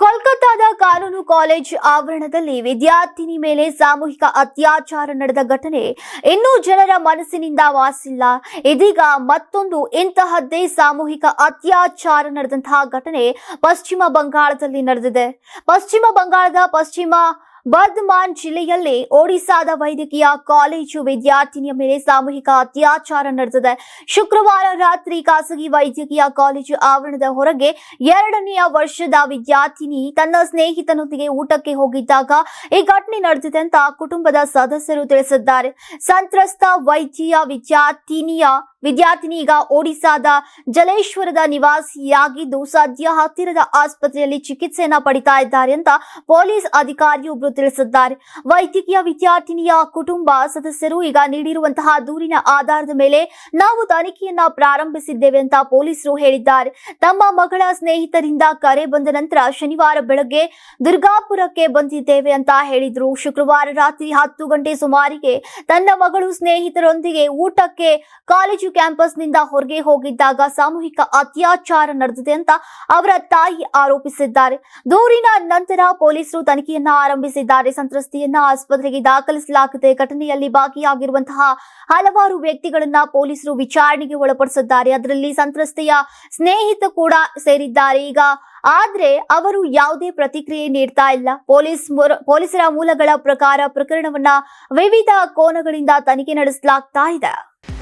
ಕೋಲ್ಕತ್ತಾದ ಕಾನೂನು ಕಾಲೇಜ್ ಆವರಣದಲ್ಲಿ ವಿದ್ಯಾರ್ಥಿನಿ ಮೇಲೆ ಸಾಮೂಹಿಕ ಅತ್ಯಾಚಾರ ನಡೆದ ಘಟನೆ ಇನ್ನೂ ಜನರ ಮನಸ್ಸಿನಿಂದ ವಾಸಿಲ್ಲ. ಇದೀಗ ಮತ್ತೊಂದು ಇಂತಹದ್ದೇ ಸಾಮೂಹಿಕ ಅತ್ಯಾಚಾರ ನಡೆದಂತಹ ಘಟನೆ ಪಶ್ಚಿಮ ಬಂಗಾಳದಲ್ಲಿ ನಡೆದಿದೆ. ಪಶ್ಚಿಮ ಬಂಗಾಳದ ಪಶ್ಚಿಮ ಬರ್ಧಮಾನ್ ಜಿಲ್ಲೆಯಲ್ಲಿ ಒಡಿಸಾದ ವೈದ್ಯಕೀಯ ಕಾಲೇಜು ವಿದ್ಯಾರ್ಥಿನಿಯ ಮೇಲೆ ಸಾಮೂಹಿಕ ಅತ್ಯಾಚಾರ ನಡೆದಿದೆ. ಶುಕ್ರವಾರ ರಾತ್ರಿ ಖಾಸಗಿ ವೈದ್ಯಕೀಯ ಕಾಲೇಜು ಆವರಣದ ಹೊರಗೆ ಎರಡನೆಯ ವರ್ಷದ ವಿದ್ಯಾರ್ಥಿನಿ ತನ್ನ ಸ್ನೇಹಿತನೊಂದಿಗೆ ಊಟಕ್ಕೆ ಹೋಗಿದ್ದಾಗ ಈ ಘಟನೆ ನಡೆದಿದೆ ಅಂತ ಕುಟುಂಬದ ಸದಸ್ಯರು ತಿಳಿಸಿದ್ದಾರೆ. ಸಂತ್ರಸ್ತ ವೈದ್ಯ ವಿದ್ಯಾರ್ಥಿನಿಯ ವಿದ್ಯಾರ್ಥಿನಿ ಈಗ ಒಡಿಸಾದ ಜಲೇಶ್ವರದ ನಿವಾಸಿಯಾಗಿದ್ದು ಸದ್ಯ ಹತ್ತಿರದ ಆಸ್ಪತ್ರೆಯಲ್ಲಿ ಚಿಕಿತ್ಸೆಯನ್ನ ಪಡಿತಾ ಇದ್ದಾರೆ ಅಂತ ಪೊಲೀಸ್ ಅಧಿಕಾರಿಯೊಬ್ಬರು ತಿಳಿಸಿದ್ದಾರೆ. ವೈದ್ಯಕೀಯ ವಿದ್ಯಾರ್ಥಿನಿಯ ಕುಟುಂಬ ಸದಸ್ಯರು ಈಗ ನೀಡಿರುವಂತಹ ದೂರಿನ ಆಧಾರದ ಮೇಲೆ ನಾವು ತನಿಖೆಯನ್ನ ಪ್ರಾರಂಭಿಸಿದ್ದೇವೆ ಅಂತ ಪೊಲೀಸರು ಹೇಳಿದ್ದಾರೆ. ತಮ್ಮ ಮಗಳ ಸ್ನೇಹಿತರಿಂದ ಕರೆ ಬಂದ ನಂತರ ಶನಿವಾರ ಬೆಳಗ್ಗೆ ದುರ್ಗಾಪುರಕ್ಕೆ ಬಂದಿದ್ದೇವೆ ಅಂತ ಹೇಳಿದ್ರು. ಶುಕ್ರವಾರ ರಾತ್ರಿ ಹತ್ತು ಗಂಟೆ ಸುಮಾರಿಗೆ ತನ್ನ ಮಗಳು ಸ್ನೇಹಿತರೊಂದಿಗೆ ಊಟಕ್ಕೆ ಕಾಲೇಜು ಕ್ಯಾಂಪಸ್ನಿಂದ ಹೊರಗೆ ಹೋಗಿದ್ದಾಗ ಸಾಮೂಹಿಕ ಅತ್ಯಾಚಾರ ನಡೆದಿದೆ ಅಂತ ಅವರ ತಾಯಿ ಆರೋಪಿಸಿದ್ದಾರೆ. ದೂರಿನ ನಂತರ ಪೊಲೀಸರು ತನಿಖೆಯನ್ನ ಆರಂಭಿಸಿದ್ದಾರೆ. ಸಂತ್ರಸ್ತೆಯನ್ನ ಆಸ್ಪತ್ರೆಗೆ ದಾಖಲಿಸಲಾಗಿದೆ ಘಟನೆಯಲ್ಲಿ ಭಾಗಿಯಾಗಿರುವಂತಹ ಹಲವಾರು ವ್ಯಕ್ತಿಗಳನ್ನ ಪೊಲೀಸರು ವಿಚಾರಣೆಗೆ ಒಳಪಡಿಸಿದ್ದಾರೆ. ಅದರಲ್ಲಿ ಸಂತ್ರಸ್ತೆಯ ಸ್ನೇಹಿತ ಕೂಡ ಸೇರಿದ್ದಾರೆ. ಈಗ ಆದ್ರೆ ಅವರು ಯಾವುದೇ ಪ್ರತಿಕ್ರಿಯೆ ನೀಡ್ತಾ ಇಲ್ಲ. ಪೊಲೀಸ್ ಪೊಲೀಸರ ಮೂಲಗಳ ಪ್ರಕಾರ ಪ್ರಕರಣವನ್ನ ವಿವಿಧ ಕೋನಗಳಿಂದ ತನಿಖೆ ನಡೆಸಲಾಗ್ತಾ ಇದೆ.